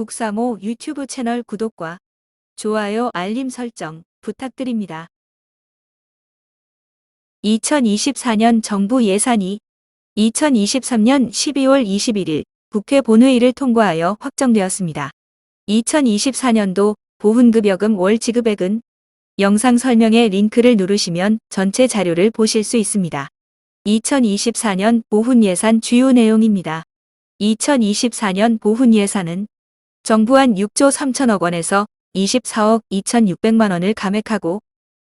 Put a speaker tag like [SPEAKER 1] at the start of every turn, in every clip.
[SPEAKER 1] 국사모 유튜브 채널 구독과 좋아요 알림 설정 부탁드립니다. 2024년 정부 예산이 2023년 12월 21일 국회 본회의를 통과하여 확정되었습니다. 2024년도 보훈급여금 월 지급액은 영상 설명에 링크를 누르시면 전체 자료를 보실 수 있습니다. 2024년 보훈 예산 주요 내용입니다. 2024년 보훈 예산은 정부안 6조 3천억 원에서 24억 2,600만 원을 감액하고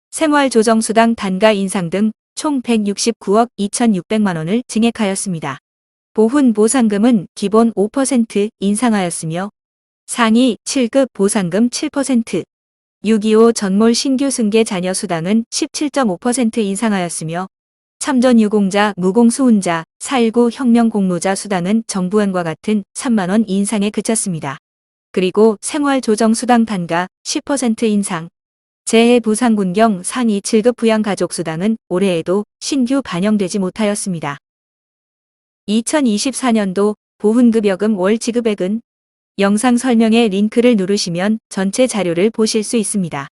[SPEAKER 1] 생활조정수당 단가 인상 등 총 169억 2,600만 원을 증액하였습니다. 보훈 보상금은 기본 5% 인상하였으며 상위 7급 보상금 7%, 6.25 전몰 신규 승계 자녀 수당은 17.5% 인상하였으며 참전 유공자, 무공수훈자, 4.19 혁명 공로자 수당은 정부안과 같은 3만원 인상에 그쳤습니다. 그리고 생활조정수당 단가 10% 인상, 재해 부상군경 상위 7급 부양가족수당은 올해에도 신규 반영되지 못하였습니다. 2024년도 보훈급여금 월 지급액은 영상 설명에 링크를 누르시면 전체 자료를 보실 수 있습니다.